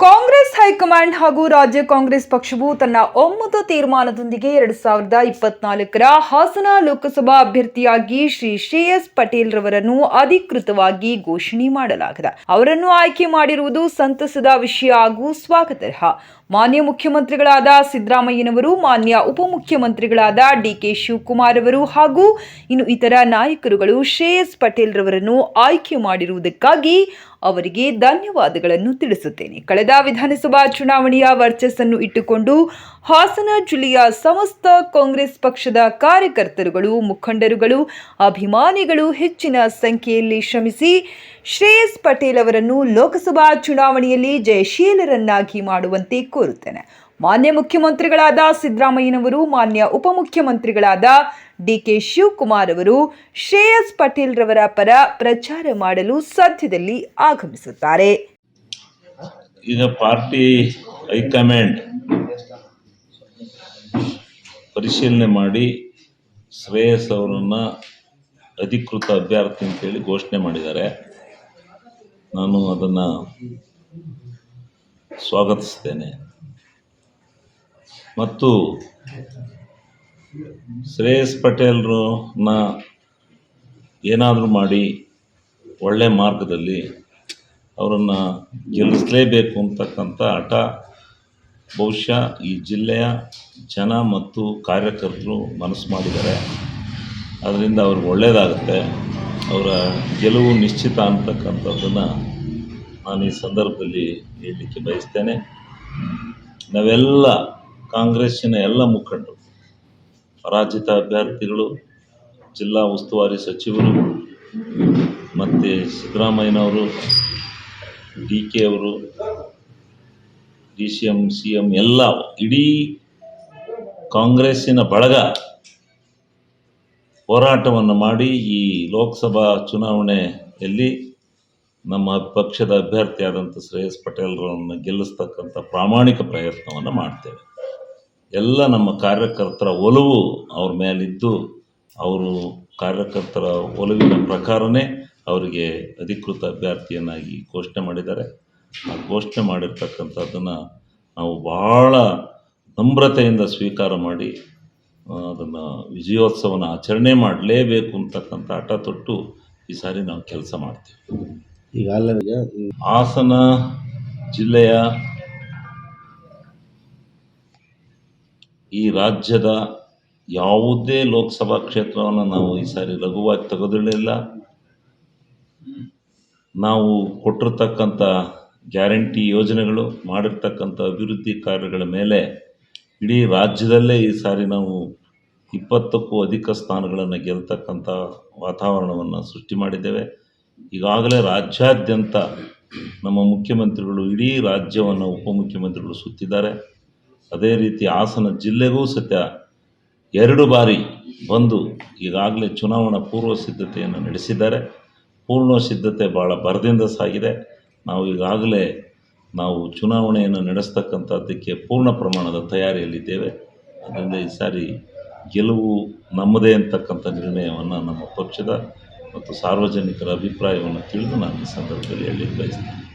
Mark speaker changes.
Speaker 1: Congress high command ಹಾಗೂ ರಾಜ್ಯ ಕಾಂಗ್ರೆಸ್ ಪಕ್ಷವು ತನ್ನ ಒಮ್ಮತ ತೀರ್ಮಾನದೊಂದಿಗೆ ಎರಡ್ ಸಾವಿರದ ಇಪ್ಪತ್ನಾಲ್ಕರ ಹಾಸನ ಲೋಕಸಭಾ ಅಭ್ಯರ್ಥಿಯಾಗಿ ಶ್ರೀ ಶ್ರೇಯಸ್ ಪಟೇಲ್ ರವರನ್ನು ಅಧಿಕೃತವಾಗಿ ಘೋಷಣೆ ಮಾಡಲಾಗಿದೆ. ಅವರನ್ನು ಆಯ್ಕೆ ಮಾಡಿರುವುದು ಸಂತಸದ ವಿಷಯ ಹಾಗೂ ಸ್ವಾಗತಾರ್ಹ. ಮಾನ್ಯ ಮುಖ್ಯಮಂತ್ರಿಗಳಾದ ಸಿದ್ದರಾಮಯ್ಯನವರು, ಮಾನ್ಯ ಉಪಮುಖ್ಯಮಂತ್ರಿಗಳಾದ ಡಿಕೆ ಶಿವಕುಮಾರ್ ಅವರು ಹಾಗೂ ಇನ್ನು ಇತರ ನಾಯಕರುಗಳು ಶ್ರೇಯಸ್ ಪಟೇಲ್ ರವರನ್ನು ಆಯ್ಕೆ ಮಾಡಿರುವುದಕ್ಕಾಗಿ ಅವರಿಗೆ ಧನ್ಯವಾದಗಳನ್ನು ತಿಳಿಸುತ್ತೇನೆ. ಕಳೆದ ವಿಧಾನಸಭಾ ಚುನಾವಣೆಯ ವರ್ಚಸ್ಸನ್ನು ಇಟ್ಟುಕೊಂಡು ಹಾಸನ ಜಿಲ್ಲೆಯ ಸಮಸ್ತ ಕಾಂಗ್ರೆಸ್ ಪಕ್ಷದ ಕಾರ್ಯಕರ್ತರುಗಳು, ಮುಖಂಡರುಗಳು, ಅಭಿಮಾನಿಗಳು ಹೆಚ್ಚಿನ ಸಂಖ್ಯೆಯಲ್ಲಿ ಶ್ರಮಿಸಿ ಶ್ರೇಯಸ್ ಪಟೇಲ್ ಅವರನ್ನು ಲೋಕಸಭಾ ಚುನಾವಣೆಯಲ್ಲಿ ಜಯಶೀಲರನ್ನಾಗಿ ಮಾಡುವಂತೆ ಕೋರುತ್ತೇನೆ. ಮಾನ್ಯ ಮುಖ್ಯಮಂತ್ರಿಗಳಾದ ಸಿದ್ದರಾಮಯ್ಯನವರು, ಮಾನ್ಯ ಉಪಮುಖ್ಯಮಂತ್ರಿಗಳಾದ ಡಿಕೆ ಶಿವಕುಮಾರ್ ಅವರು ಶ್ರೇಯಸ್ ಪಟೇಲ್ ರವರ ಪರ ಪ್ರಚಾರ ಮಾಡಲು ಸದ್ಯದಲ್ಲಿ ಆಗಮಿಸುತ್ತಾರೆ.
Speaker 2: ಈಗ ಪಾರ್ಟಿ ಹೈಕಮಾಂಡ್ ಪರಿಶೀಲನೆ ಮಾಡಿ ಶ್ರೇಯಸ್ ಅವರನ್ನು ಅಧಿಕೃತ ಅಭ್ಯರ್ಥಿ ಅಂತೇಳಿ ಘೋಷಣೆ ಮಾಡಿದ್ದಾರೆ. ನಾನು ಅದನ್ನು ಸ್ವಾಗತಿಸ್ತೇನೆ. ಮತ್ತು ಶ್ರೇಯಸ್ ಪಟೇಲ್ರನ್ನ ಏನಾದರೂ ಮಾಡಿ ಒಳ್ಳೆಯ ಮಾರ್ಗದಲ್ಲಿ ಅವರನ್ನು ಗೆಲ್ಲಿಸಲೇಬೇಕು ಅಂತಕ್ಕಂಥ ಹಠ. ಬಹುಶಃ ಈ ಜಿಲ್ಲೆಯ ಜನ ಮತ್ತು ಕಾರ್ಯಕರ್ತರು ಮನಸ್ಸು ಮಾಡಿದ್ದಾರೆ. ಅದರಿಂದ ಅವ್ರಿಗೆ ಒಳ್ಳೆಯದಾಗುತ್ತೆ ಅವರ ಗೆಲುವು ನಿಶ್ಚಿತ ಅಂತಕ್ಕಂಥದ್ದನ್ನು ನಾನು ಈ ಸಂದರ್ಭದಲ್ಲಿ ಹೇಳಲಿಕ್ಕೆ ಬಯಸ್ತೇನೆ. ನಾವೆಲ್ಲ ಕಾಂಗ್ರೆಸ್ಸಿನ ಎಲ್ಲ ಮುಖಂಡರು ಪರಾಜಿತ ಅಭ್ಯರ್ಥಿಗಳು, ಜಿಲ್ಲಾ ಉಸ್ತುವಾರಿ ಸಚಿವರು ಮತ್ತು ಸಿದ್ದರಾಮಯ್ಯನವರು ಡಿ ಕೆ ಅವರು D C M C M ಎಲ್ಲ ಇಡೀ ಕಾಂಗ್ರೆಸ್ಸಿನ ಬಳಗ ಹೋರಾಟವನ್ನು ಮಾಡಿ ಈ ಲೋಕಸಭಾ ಚುನಾವಣೆಯಲ್ಲಿ ನಮ್ಮ ಪಕ್ಷದ ಅಭ್ಯರ್ಥಿಯಾದಂಥ ಶ್ರೇಯಸ್ ಪಟೇಲ್ರನ್ನು ಗೆಲ್ಲಿಸ್ತಕ್ಕಂಥ ಪ್ರಾಮಾಣಿಕ ಪ್ರಯತ್ನವನ್ನು ಮಾಡ್ತೇವೆ. ಎಲ್ಲ ನಮ್ಮ ಕಾರ್ಯಕರ್ತರ ಒಲವು ಅವ್ರ ಮೇಲಿದ್ದು ಅವರು ಕಾರ್ಯಕರ್ತರ ಒಲವಿನ ಪ್ರಕಾರನೇ ಅವರಿಗೆ ಅಧಿಕೃತ ಅಭ್ಯರ್ಥಿಯನ್ನಾಗಿ ಘೋಷಣೆ ಮಾಡಿದ್ದಾರೆ. ಆ ಘೋಷಣೆ ಮಾಡಿರ್ತಕ್ಕಂಥದ್ದನ್ನು ನಾವು ಭಾಳ ನಮ್ರತೆಯಿಂದ ಸ್ವೀಕಾರ ಮಾಡಿ ಅದನ್ನು ವಿಜಯೋತ್ಸವನ ಆಚರಣೆ ಮಾಡಲೇಬೇಕು ಅಂತಕ್ಕಂಥ ಹಠ ತೊಟ್ಟು ಈ ಸಾರಿ ನಾವು ಕೆಲಸ ಮಾಡ್ತೀವಿ.
Speaker 3: ಈಗ
Speaker 2: ಹಾಸನ ಜಿಲ್ಲೆಯ ಈ ರಾಜ್ಯದ ಯಾವುದೇ ಲೋಕಸಭಾ ಕ್ಷೇತ್ರವನ್ನು ನಾವು ಈ ಸಾರಿ ಲಘುವಾಗಿ ತೆಗೆದುಕೊಳ್ಳಿಲ್ಲ ನಾವು ಕೊಟ್ಟಿರ್ತಕ್ಕಂಥ ಗ್ಯಾರಂಟಿ ಯೋಜನೆಗಳು, ಮಾಡಿರ್ತಕ್ಕಂಥ ಅಭಿವೃದ್ಧಿ ಕಾರ್ಯಗಳ ಮೇಲೆ ಇಡೀ ರಾಜ್ಯದಲ್ಲೇ ಈ ಸಾರಿ ನಾವು ಇಪ್ಪತ್ತಕ್ಕೂ ಅಧಿಕ ಸ್ಥಾನಗಳನ್ನು ಗೆಲ್ತಕ್ಕಂಥ ವಾತಾವರಣವನ್ನು ಸೃಷ್ಟಿ ಮಾಡಿದ್ದೇವೆ. ಈಗಾಗಲೇ ರಾಜ್ಯಾದ್ಯಂತ ನಮ್ಮ ಮುಖ್ಯಮಂತ್ರಿಗಳು ಇಡೀ ರಾಜ್ಯವನ್ನು ಉಪಮುಖ್ಯಮಂತ್ರಿಗಳು ಸುತ್ತಿದ್ದಾರೆ. ಅದೇ ರೀತಿ ಹಾಸನ ಜಿಲ್ಲೆಗೂ ಸತ್ಯ ಎರಡು ಬಾರಿ ಬಂದು ಈಗಾಗಲೇ ಚುನಾವಣಾ ಪೂರ್ವ ಸಿದ್ಧತೆಯನ್ನು ನಡೆಸಿದ್ದಾರೆ. ಪೂರ್ಣ ಸಿದ್ಧತೆ ಭಾಳ ಭರದಿಂದ ಸಾಗಿದೆ. ನಾವು ಈಗಾಗಲೇ ನಾವು ಚುನಾವಣೆಯನ್ನು ನಡೆಸ್ತಕ್ಕಂಥದ್ದಕ್ಕೆ ಪೂರ್ಣ ಪ್ರಮಾಣದ ತಯಾರಿಯಲ್ಲಿದ್ದೇವೆ. ಅದರಿಂದ ಈ ಸಾರಿ ಗೆಲುವು ನಮ್ಮದೇ ಅಂತಕ್ಕಂಥ ನಿರ್ಣಯವನ್ನು ನಮ್ಮ ಪಕ್ಷದ ಮತ್ತು ಸಾರ್ವಜನಿಕರ ಅಭಿಪ್ರಾಯವನ್ನು ತಿಳಿದು ನಾನು ಈ ಸಂದರ್ಭದಲ್ಲಿ ಹೇಳಲಿಕ್ಕೆ ಬಯಸ್ತೇನೆ.